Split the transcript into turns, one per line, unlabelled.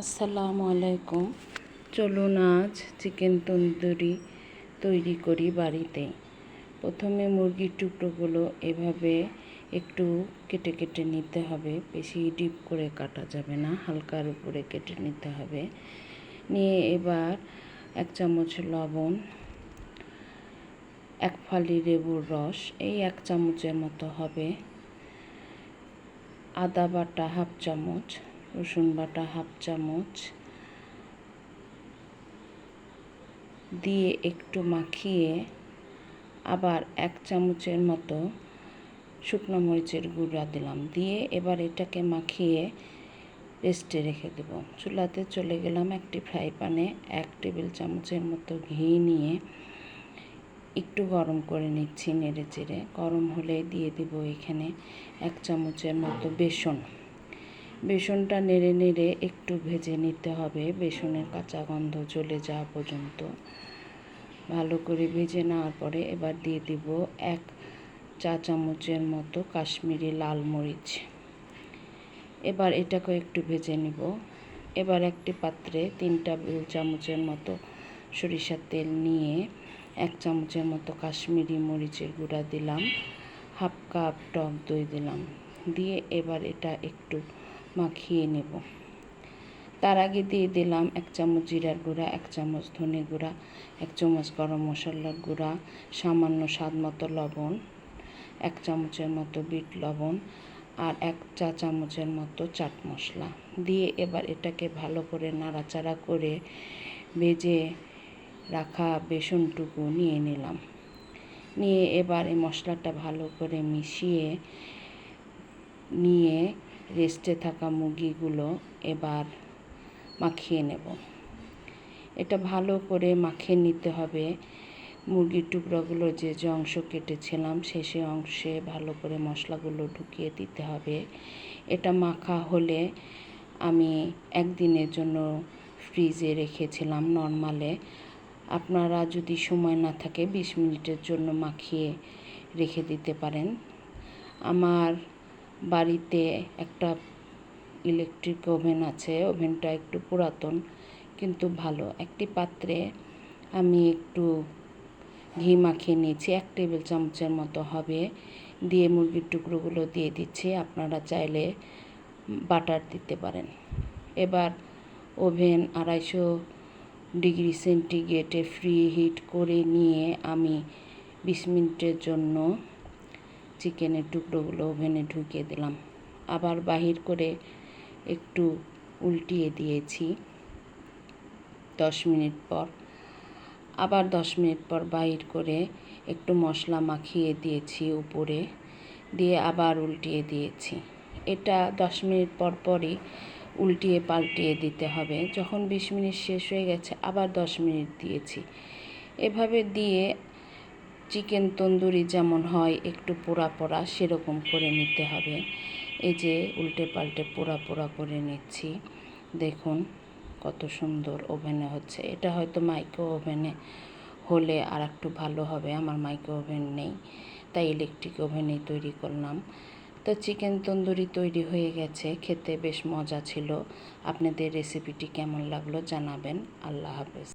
আসসালামু আলাইকুম। চলুন আজ চিকেন তন্দুরি তৈরি করি বাড়িতে। প্রথমে মুরগির টুকরোগুলো এভাবে একটু কেটে কেটে নিতে হবে। বেশি ডিপ করে কাটা যাবে না, হালকার উপরে কেটে নিতে হবে। নিয়ে এবার এক চামচ লবণ, এক ফালি লেবুর রস, এই এক চামচের মতো হবে। আদা বাটা হাফ চামচ রসুন বাটা হাফ চামচ। দিয়ে একটু মাখিয়ে আবার এক চামচের মতো শুকনো মরিচের গুঁড়া দিলাম। দিয়ে এবার এটাকে মাখিয়ে রেস্টে রেখে দেব। চুলাতে চলে গেলাম একটি ফ্রাই প্যানে। এক টেবিল চামচের মতো ঘি নিয়ে একটু গরম করে নিচ্ছি নেড়ে চেড়ে গরম হলে দিয়ে দেব এখানে এক চামচের মতো বেসন। বেসনটা নেড়ে নেড়ে একটু ভেজে নিতে হবে। বেসনের কাঁচা গন্ধ চলে যাওয়া পর্যন্ত। ভালো করে ভেজে নেওয়ার পরে এবার দিয়ে দিব এক চা চামচের মতো কাশ্মীরি লাল মরিচ। এবার এটাকে একটু ভেজে নিব। এবার একটি পাত্রে তিনটা চামচের মতো সরিষার তেল নিয়ে এক চামচের মতো কাশ্মীরি মরিচের গুঁড়া দিলাম। হাফ কাপ টক দই দিলাম। দিয়ে এবার এটা একটু মাখিয়ে নেব। তার আগে দিয়ে দিলাম এক চামচ জিরার গুঁড়া, এক চামচ ধনে গুঁড়া, এক চামচ গরম মশলার গুঁড়া, সামান্য স্বাদ মতো লবণ, এক চামচের মতো বিট লবণ আর এক চা চামচের মতো চাট মশলা। দিয়ে এবার এটাকে ভালো করে নাড়াচাড়া করে ভেজে রাখা বেসনটুকু নিয়ে নিলাম। নিয়ে এবার এই মশলাটা ভালো করে মিশিয়ে নিয়ে রেস্টে থাকা মুরগিগুলো এবার মাখিয়ে নেব। এটা ভালো করে মাখিয়ে নিতে হবে। মুরগির টুকরোগুলো যে যে অংশ কেটেছিলাম, সে সে অংশে ভালো করে মশলাগুলো ঢুকিয়ে দিতে হবে। এটা মাখা হলে আমি একদিনের জন্য ফ্রিজে রেখেছিলাম নর্মালে। আপনারা যদি সময় না থাকে বিশ মিনিটের জন্য মাখিয়ে রেখে দিতে পারেন। আমার বাড়িতে একটা ইলেকট্রিক ওভেন আছে ওভেনটা একটু পুরাতন কিন্তু ভালো। একটি পাত্রে আমি একটু ঘি মাখিয়ে নিয়েছি, এক টেবিল চামচের মতো হবে। দিয়ে মুরগির টুকরোগুলো দিয়ে দিচ্ছি, আপনারা চাইলে বাটার দিতে পারেন। এবার ওভেন আড়াইশো ডিগ্রি সেন্টিগ্রেডে ফ্রি হিট করে নিয়ে আমি বিশ মিনিটের জন্য চিকেনের টুকরোগুলো ওভেনে ঢুকিয়ে দিলাম। আবার বাহির করে একটু উল্টিয়ে দিয়েছি দশ মিনিট পর। আবার দশ মিনিট পর বাহির করে একটু মশলা মাখিয়ে দিয়েছি উপরে, দিয়ে আবার উল্টিয়ে দিয়েছি। এটা দশ মিনিট পর পরই উল্টিয়ে পাল্টিয়ে দিতে হবে। যখন বিশ মিনিট শেষ হয়ে গেছে, আবার দশ মিনিট দিয়েছি। এভাবে দিয়ে চিকেন তন্দুরি যেমন হয়, একটু পোড়া পোড়া সেরকম করে নিতে হবে। এই যে উল্টে পাল্টে পোড়া পোড়া করে নিচ্ছি। দেখুন কত সুন্দর ওভেনে হচ্ছে। এটা হয়তো মাইক্রো ওভেনে হলে আর একটু ভালো হবে, আমার মাইক্রো ওভেন নেই, তাই ইলেকট্রিক ওভেনেই তৈরি করলাম। তো চিকেন তন্দুরি তৈরি হয়ে গেছে, খেতে বেশ মজা ছিল। আপনাদের রেসিপিটি কেমন লাগল জানাবেন। আল্লাহ হাফেজ।